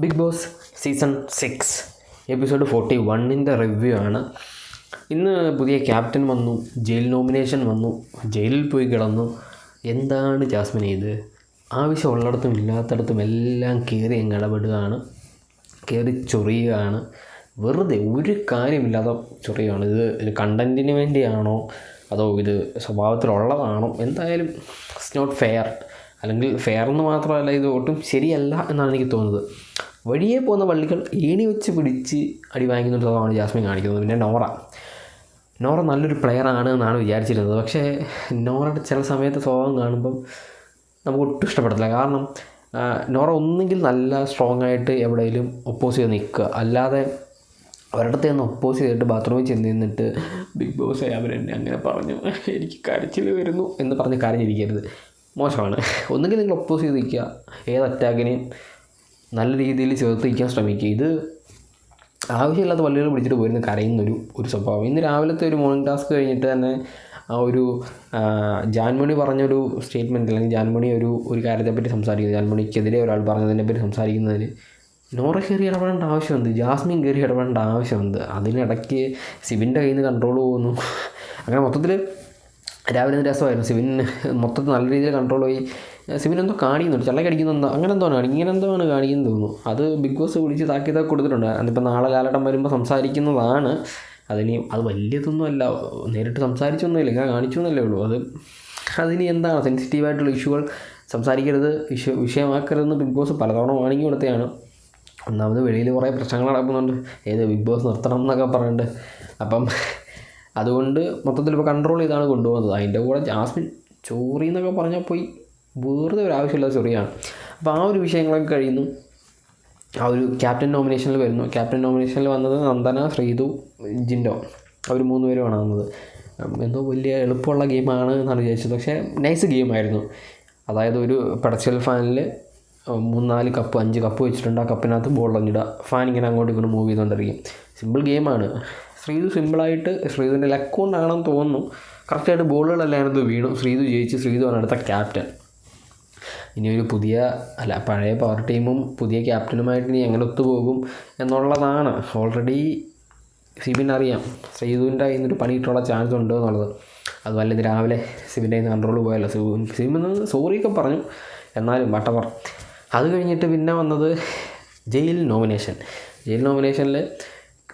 Big boss season six episode forty വണ്ണിന്റെ review ആണ്. ഇന്ന് പുതിയ ക്യാപ്റ്റൻ വന്നു ജയിൽ നോമിനേഷൻ വന്നു ജയിലിൽ പോയി കിടന്നു. എന്താണ് ജാസ്മിൻ ഇത് ആവശ്യമുള്ളിടത്തും ഇല്ലാത്തടത്തും എല്ലാം കയറി അങ്ങ് ഇടപെടുകയാണ് കയറി ചൊറിയുകയാണ്. വെറുതെ ഒരു കാര്യമില്ലാതെ ചൊറിയുകയാണ്. ഇത് കണ്ടന്റിന് വേണ്ടിയാണോ? അതോ ഇത് സ്വഭാവത്തിലുള്ളതാണോ? എന്തായാലും ഇറ്റ്സ് നോട്ട് ഫെയർ അല്ലെങ്കിൽ ഫെയർ എന്ന് മാത്രമല്ല ഇത് ഒട്ടും ശരിയല്ല എന്നാണ് എനിക്ക് തോന്നുന്നത്. വഴിയെ പോകുന്ന വള്ളികൾ ഏണി വെച്ച് പിടിച്ച് അടി വാങ്ങിക്കുന്ന ഒരു സ്വഭാവമാണ് ജാസ്മിൻ കാണിക്കുന്നത്. പിന്നെ നോറ. നോറ നല്ലൊരു പ്ലെയർ ആണ് എന്നാണ് വിചാരിച്ചിരുന്നത്. പക്ഷേ നോറയുടെ ചില സമയത്ത് സ്വഭാവം കാണുമ്പം നമുക്ക് ഒട്ടും ഇഷ്ടപ്പെടത്തില്ല. കാരണം നോറ ഒന്നെങ്കിൽ നല്ല സ്ട്രോങ് ആയിട്ട് എവിടെയെങ്കിലും ഒപ്പോസ് ചെയ്ത് നിൽക്കുക. അല്ലാതെ ഒരിടത്ത് നിന്ന് ഒപ്പോസ് ചെയ്തിട്ട് ബാത്റൂമിൽ ചെന്ന് നിന്നിട്ട് ബിഗ് ബോസ് അവരെന്നെ അങ്ങനെ പറഞ്ഞു. എനിക്ക് കരച്ചിൽ വരുന്നു എന്ന് പറഞ്ഞ് കരഞ്ഞിരിക്കരുത്. മോശമാണ്. ഒന്നുകിൽ നിങ്ങൾ ഒപ്പോസ് ചെയ്ത് നിൽക്കുക. ഏത് അറ്റാക്കിനെയും നല്ല രീതിയിൽ ചേർത്ത് നിൽക്കാൻ ശ്രമിക്കുക. ഇത് ആവശ്യമില്ലാത്ത പള്ളികൾ പിടിച്ചിട്ട് പോയിരുന്ന കരയുന്നൊരു ഒരു സ്വഭാവം. ഇന്ന് രാവിലത്തെ ഒരു മോർണിംഗ് ടാസ്ക് കഴിഞ്ഞിട്ട് തന്നെ ആ ഒരു ജാൻമണി പറഞ്ഞൊരു സ്റ്റേറ്റ്മെന്റ് അല്ലെങ്കിൽ ജാൻമണി ഒരു ഒരു കാര്യത്തെപ്പറ്റി സംസാരിക്കുന്നത് ജാൻമണിക്കെതിരെ ഒരാൾ പറഞ്ഞതിനെ പറ്റി സംസാരിക്കുന്നതിൽ നോറ കയറി ഇടപെടേണ്ട ആവശ്യമുണ്ട്. ജാസ്മിൻ കയറി ഇടപെടേണ്ട ആവശ്യമുണ്ട്. അതിനിടയ്ക്ക് സിബിന്റെ കയ്യിൽ നിന്ന് കൺട്രോൾ പോകുന്നു. അങ്ങനെ മൊത്തത്തിൽ രാവിലെ രസമായിരുന്നു. സിവിൻ മൊത്തത്തിൽ നല്ല രീതിയിൽ കൺട്രോൾ പോയി സിവിൻ എന്തോ കാണിക്കുന്നുണ്ട്. ചള്ളക്കടിക്കുന്ന എന്തോ അങ്ങനെ എന്തോ ആണ് ഇങ്ങനെ എന്തോ ആണ് കാണിക്കുന്നത് തോന്നുന്നു. അത് ബിഗ് ബോസ് വിളിച്ച് താക്കിയതൊക്കെ കൊടുത്തിട്ടുണ്ട്. അതിപ്പോൾ നാളെ ലാലട്ടം വരുമ്പോൾ സംസാരിക്കുന്നതാണ്. അതിനി അത് വലിയതൊന്നും അല്ല. നേരിട്ട് സംസാരിച്ചൊന്നുമില്ല ഇങ്ങനെ കാണിച്ചു എന്നല്ലേ ഉള്ളൂ. അത് അതിന് എന്താണ്? സെൻസിറ്റീവായിട്ടുള്ള ഇഷ്യൂകൾ സംസാരിക്കരുത് ഇഷ്യൂ വിഷയമാക്കരുതെന്ന് ബിഗ് ബോസ് പലതവണ വാണിങ്ങി കൊടുത്തതാണ്. ഒന്നാമത് വെളിയിൽ കുറേ പ്രശ്നങ്ങൾ നടക്കുന്നുണ്ട്. ഏത് ബിഗ് ബോസ് നിർത്തണം എന്നൊക്കെ പറഞ്ഞിട്ട്. അപ്പം അതുകൊണ്ട് മൊത്തത്തിൽ ഇപ്പോൾ കൺട്രോൾ ചെയ്താണ് കൊണ്ടുപോകുന്നത്. അതിന്റെ കൂടെ ജാസ്മിൻ ചോറി എന്നൊക്കെ പറഞ്ഞാൽ പോയി. വേറെ ഒരു ആവശ്യമില്ലാത്ത ചൊറിയാണ്. അപ്പോൾ ആ ഒരു വിഷയങ്ങളൊക്കെ കഴിയുന്നു. ആ ഒരു ക്യാപ്റ്റൻ നോമിനേഷനിൽ വരുന്നു. ക്യാപ്റ്റൻ നോമിനേഷനിൽ വന്നത് നന്ദന ശ്രീതു ജിൻഡോ. അവർ മൂന്ന് പേരുമാണ് വന്നത്. എന്തോ വലിയ എളുപ്പമുള്ള ഗെയിമാണ് എന്നാണ് വിചാരിച്ചത്. പക്ഷേ നൈസ് ഗെയിമായിരുന്നു അതായത് ഒരു പെടച്ചൽ ഫാനിൽ മൂന്നാൽ കപ്പ് അഞ്ച് കപ്പ് വെച്ചിട്ടുണ്ട്. ആ കപ്പിനകത്ത് ബോൾ അഞ്ഞിടുക ഫാൻ ഇങ്ങനെ അങ്ങോട്ടും ഇങ്ങോട്ടും മൂവ് ചെയ്തുകൊണ്ടിരിക്കും സിമ്പിൾ ഗെയിമാണ് ശ്രീതു സിമ്പിളായിട്ട് ശ്രീതുവിന്റെ ലക്ക് ആണെന്ന് തോന്നുന്നു. കറക്റ്റായിട്ട് ബോളുകളെല്ലാം അതിനകത്ത് വീണു. ശ്രീതു ജയിച്ച് ആണ് അടുത്ത ക്യാപ്റ്റൻ ഇനി ഒരു പുതിയ അല്ല പഴയ പവർ ടീമും പുതിയ ക്യാപ്റ്റനുമായിട്ട് ഇനി എങ്ങനെ ഒത്തുപോകും എന്നുള്ളതാണ്. ഓൾറെഡി സിബിൻ അറിയാം. ശ്രീതുവിന്റെ കയ്യിൽ നിന്നൊരു പണിയിട്ടുള്ള ചാൻസ് ഉണ്ട് എന്നുള്ളത്. അതുപോലെ ഇത് രാവിലെ സിബിന്റെ കയ്യിൽ നിന്ന് കൺട്രോൾ പോയല്ലോ. സിബിൻ സിബിൻ സോറിയൊക്കെ പറഞ്ഞു. എന്നാലും വട്ടവർ അത് കഴിഞ്ഞിട്ട് പിന്നെ വന്നത് ജയിൽ നോമിനേഷൻ ജയിൽ നോമിനേഷനിൽ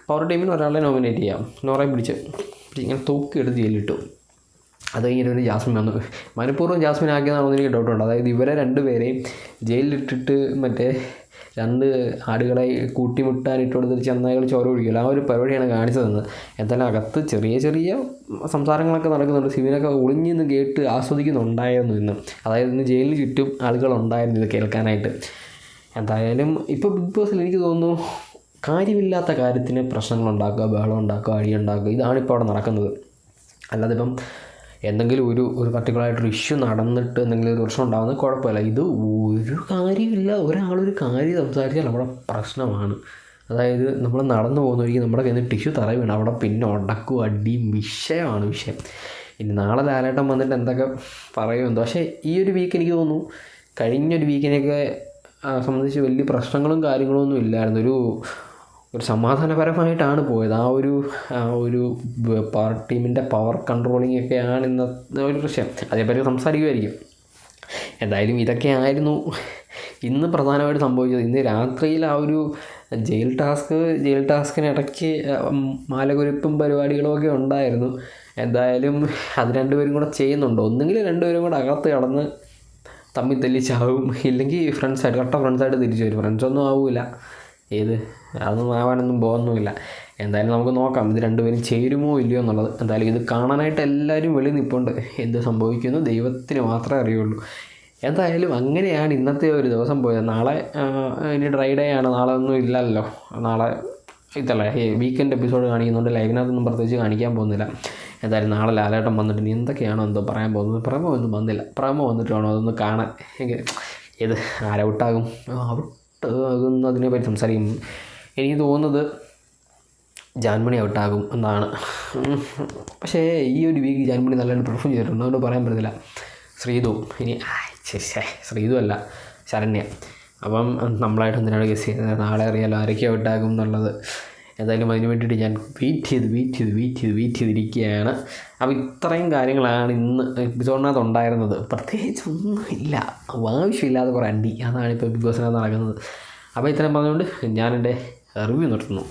പവർ ടീമിന് ഒരാളെ നോമിനേറ്റ് ചെയ്യാം. നോറെ പിടിച്ച് ഇങ്ങനെ തൂക്കിയെടുത്ത് ജയിലിട്ടു. അത് കഴിഞ്ഞിട്ട് ഒരു ജാസ്മിൻ വന്നു. മനഃപൂർവം ജാസ്മിൻ ആക്കിയതാണെന്ന് എനിക്ക് ഡൗട്ടുണ്ട് അതായത് ഇവരെ രണ്ടുപേരെയും ജയിലിലിട്ടിട്ട് മറ്റേ രണ്ട് ആടുകളെ കൂട്ടിമുട്ടാൻ ഇട്ട് കൊടുത്തിട്ട് ചെന്നായകൾ ചോര ഒഴിക്കുമല്ലോ. ആ ഒരു പരിപാടിയാണ് കാണിച്ചതെന്ന് എന്തായാലും അകത്ത് ചെറിയ ചെറിയ സംസാരങ്ങളൊക്കെ നടക്കുന്നുണ്ട്. സിവിനൊക്കെ ഒളിഞ്ഞു നിന്ന് കേട്ട് ആസ്വദിക്കുന്നുണ്ടായിരുന്നു ഇന്ന്. അതായത് ഇന്ന് ജയിലിന് ചുറ്റും ആളുകളുണ്ടായിരുന്നു ഇത് കേൾക്കാനായിട്ട്. എന്തായാലും ഇപ്പോൾ ബിഗ് ബോസിൽ എനിക്ക് തോന്നുന്നു കാര്യമില്ലാത്ത കാര്യത്തിന് പ്രശ്നങ്ങൾ ഉണ്ടാക്കുക ബഹളം ഉണ്ടാക്കുക അടി ഉണ്ടാക്കുക ഇതാണ് ഇപ്പോൾ അവിടെ നടക്കുന്നത്. അല്ലാതെ ഇപ്പം എന്തെങ്കിലും ഒരു ഒരു പർട്ടിക്കുലറായിട്ടൊരു ഇഷ്യൂ നടന്നിട്ട് എന്തെങ്കിലും ഒരു പ്രശ്നം ഉണ്ടാകുന്നത് കുഴപ്പമില്ല. ഇത് ഒരു കാര്യമില്ല. ഒരാളൊരു കാര്യം സംസാരിച്ചാൽ നമ്മുടെ പ്രശ്നമാണ്. അതായത് നമ്മൾ നടന്നു പോകുന്ന വഴിക്ക് നമ്മുടെ കയ്യിൽ നിന്ന് ടിഷ്യൂ തറ അവിടെ പിന്നെ ഉടക്കും അടിയും വിഷയമാണ് വിഷയം. ഇനി നാളെ ലാലേട്ടം വന്നിട്ട് എന്തൊക്കെ പറയുമെന്തോ പക്ഷേ ഈ ഒരു വീക്ക് എനിക്ക് തോന്നുന്നു കഴിഞ്ഞൊരു വീക്കിനെയൊക്കെ സംബന്ധിച്ച് വലിയ പ്രശ്നങ്ങളും കാര്യങ്ങളൊന്നും ഇല്ലായിരുന്നു. ഒരു ഒരു സമാധാനപരമായിട്ടാണ് പോയത്. ആ ഒരു ആ ഒരു ടീമിന്റെ പവർ കൺട്രോളിങ് ഒക്കെയാണ് ഇന്നത്തെ ഒരു വിഷയം അതേപറ്റി സംസാരിക്കുമായിരിക്കും എന്തായാലും ഇതൊക്കെ ആയിരുന്നു ഇന്ന് പ്രധാനമായിട്ട് സംഭവിച്ചത്. ഇന്ന് രാത്രിയിൽ ആ ഒരു ജയിൽ ടാസ്ക് ജയിൽ ടാസ്കിനിടയ്ക്ക് മാലകുരുപ്പും പരിപാടികളും ഒക്കെ ഉണ്ടായിരുന്നു. എന്തായാലും അത് രണ്ടുപേരും കൂടെ ചെയ്യുന്നുണ്ട്. ഒന്നുകിൽ രണ്ടുപേരും കൂടെ അകത്ത് കടന്ന് തമ്മിൽ തെല്ലിച്ചാവും ചാവും ഇല്ലെങ്കിൽ ഫ്രണ്ട്സായിട്ട് കട്ട ഫ്രണ്ട്സായിട്ട് തിരിച്ചു വരും. ഫ്രണ്ട്സൊന്നും ആവില്ല ഏത്? അതൊന്നും ആവാനൊന്നും പോകുന്നുമില്ല എന്തായാലും നമുക്ക് നോക്കാം ഇത് രണ്ടുപേരും ചേരുമോ ഇല്ലയോ എന്നുള്ളത്. എന്തായാലും ഇത് കാണാനായിട്ട് എല്ലാവരും വെളി നിൽപ്പുണ്ട് എന്ത് സംഭവിക്കുന്നു ദൈവത്തിന് മാത്രമേ അറിയുള്ളൂ. എന്തായാലും അങ്ങനെയാണ് ഇന്നത്തെ ഒരു ദിവസം പോയത്. നാളെ ഇനി ഡ്രൈ ഡേ ആണ്. നാളെ ഒന്നും ഇല്ലല്ലോ. നാളെ ഇതല്ല വീക്കെൻഡ് എപ്പിസോഡ് കാണിക്കുന്നുണ്ട്. ലൈവിനകത്തൊന്നും പ്രത്യേകിച്ച് കാണിക്കാൻ പോകുന്നില്ല. എന്തായാലും നാളെ ലാലേട്ടൻ വന്നിട്ട് ഇനി എന്തൊക്കെയാണോ എന്തോ പറയാൻ പോകുന്നത്. പ്രമോ ഒന്നും വന്നില്ല. പ്രമോ വന്നിട്ട് വേണോ അതൊന്ന് കാണാൻ. ഇത് ആരൗട്ടാകും. ആരൗട്ടാകും ഔട്ടാകുന്നതിനെ പറ്റി സംസാരിക്കും. എനിക്ക് തോന്നുന്നത് ജാൻമണി ഔട്ടാകും എന്നാണ്. പക്ഷേ ഈ ഒരു വീക്ക് ജാൻമണി നല്ലതായിട്ട് പെർഫോം ചെയ്തിട്ടുണ്ട്. അതുകൊണ്ട് പറയാൻ പറ്റത്തില്ല. ശ്രീതു ഇനി ശ്രീതു അല്ല ശരണ്യ. അപ്പം നമ്മളായിട്ട് എന്തിനാണ് ഗസ് ചെയ്യുന്നത്? നാളെ അറിയാലോ ആരൊക്കെ ഔട്ടാകും എന്നുള്ളത്. എന്തായാലും അതിന് വേണ്ടിയിട്ട് ഞാൻ വെയിറ്റ് ചെയ്ത് വെയിറ്റ് ചെയ്ത് വെയിറ്റ് ചെയ്ത് വെയിറ്റ് ചെയ്തിരിക്കുകയാണ്. അപ്പോൾ ഇത്രയും കാര്യങ്ങളാണ് ഇന്ന് എപ്പിസോഡിനകത്ത് ഉണ്ടായിരുന്നത്. പ്രത്യേകിച്ച് ഒന്നും ഇല്ല ആവശ്യമില്ലാതെ കുറേ അണ്ടി. അതാണ് ഇപ്പോൾ ബിഗ് ബോസിനകത്ത് നടക്കുന്നത്. അപ്പോൾ ഇത്രയും പറഞ്ഞുകൊണ്ട് ഞാൻ എന്റെ റിവ്യൂ നിർത്തുന്നു.